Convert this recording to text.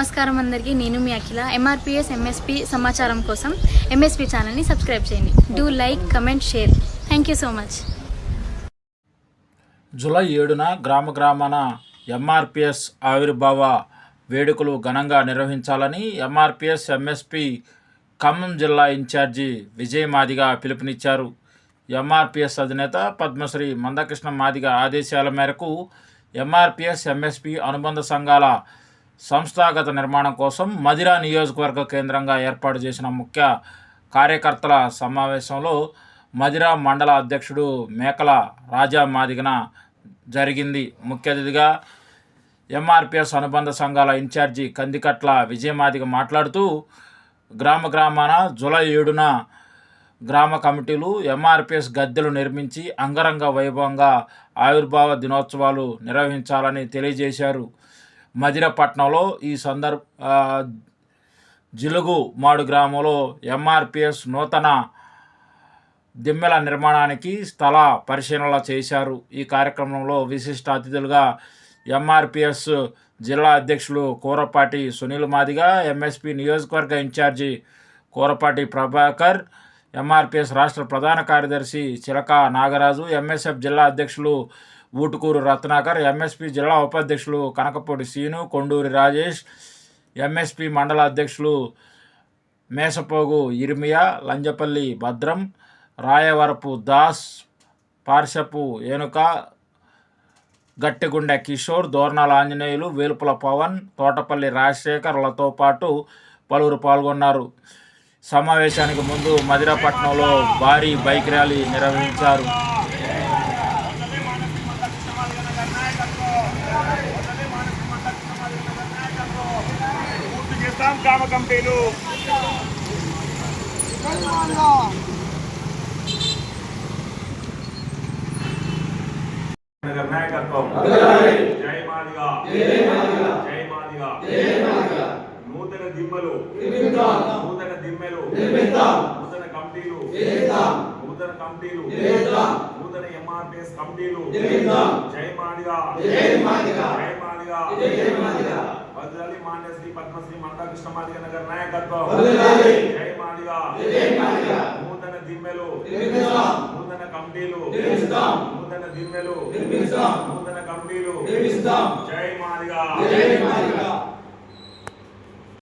నమస్కారం అందరికీ. నేను మీ అఖిల. ఎంఆర్పిఎస్ ఎంఎస్పి సమాచారం కోసం ఎంఎస్పి ఛానల్ని సబ్స్క్రైబ్ చేయండి. Do like comment share thank you so much July ఏడున గ్రామ గ్రామాన ఎంఆర్పిఎస్ ఆవిర్భావ వేడుకలు ఘనంగా నిర్వహించాలని ఎంఆర్పిఎస్ ఎంఎస్పి ఖమ్మం జిల్లా ఇన్ఛార్జి విజయ్ మాదిగ పిలుపునిచ్చారు. ఎంఆర్పిఎస్ అధినేత పద్మశ్రీ మందకృష్ణ మాదిగ ఆదేశాల మేరకు ఎంఆర్పిఎస్ ఎంఎస్పి అనుబంధ సంఘాల సంస్థాగత నిర్మాణం కోసం మదిరా నియోజకవర్గ కేంద్రంగా ఏర్పాటు చేసిన ముఖ్య కార్యకర్తల సమావేశంలో మదిరా మండల అధ్యక్షుడు మేకల రాజా మాదిగన జరిగింది. ముఖ్య అతిథిగా ఎంఆర్పిఎస్ అనుబంధ సంఘాల ఇన్ఛార్జి కందికట్ల విజయమాదిగ మాట్లాడుతూ గ్రామ గ్రామాన జూలై ఏడున గ్రామ కమిటీలు ఎంఆర్పిఎస్ గద్దెలు నిర్మించి అంగరంగ వైభవంగా ఆవిర్భావ దినోత్సవాలు నిర్వహించాలని తెలియజేశారు. మదిరపట్నంలో ఈ సందర్భ జిలుగు మాడు గ్రామంలో ఎంఆర్పిఎస్ నూతన దిమ్మెల నిర్మాణానికి స్థల పరిశీలన చేశారు. ఈ కార్యక్రమంలో విశిష్ట అతిథులుగా ఎంఆర్పిఎస్ జిల్లా అధ్యక్షులు కూరపాటి సునీల్ మాదిగా ఎంఎస్పి నియోజకవర్గ ఇన్ఛార్జి కూరపాటి ప్రభాకర్ ఎంఆర్పిఎస్ రాష్ట్ర ప్రధాన కార్యదర్శి చిలక నాగరాజు ఎంఎస్ఎఫ్ జిల్లా అధ్యక్షులు ఊటుకూరు రత్నాకర్ ఎంఎస్పి జిల్లా ఉపాధ్యక్షులు కనకపూడి సీను కొండూరి రాజేష్ ఎంఎస్పి మండల అధ్యక్షులు మేసపోగు ఇర్మియా లంజపల్లి భద్రం రాయవరపు దాస్ పార్శపు ఏనుక గట్టిగుండె కిషోర్ దోర్నాల ఆంజనేయులు వేలుపుల పవన్ తోటపల్లి రాజశేఖర్లతో పాటు పలువురు పాల్గొన్నారు. సమావేశానికి ముందు మదిరాపట్నంలో భారీ బైక్ ర్యాలీ నిర్వహించారు. పూర్తి చేస్తాం గ్రామ కమిటీలు నాయకత్వం జై మాదిగా జై మాదిగా నూతన దిమ్మలు. నూతన దిమ్మెలు నూతన కమిటీలు. నూతన కమిటీలు. ఎంఆర్పిఎస్ కమిటీలు జై మాదిగా జై మాదిగా వజ్రాలి మాన్య శ్రీ పద్మశ్రీ మందాకృష్ణ మాదిగ నగర్ నాయకత్వం. జై మాదిగా నూతన దిమ్మెలు. నూతన కమిటీలు. నూతన దిమ్మెలు. నూతన కమిటీలు. జై మాదిగా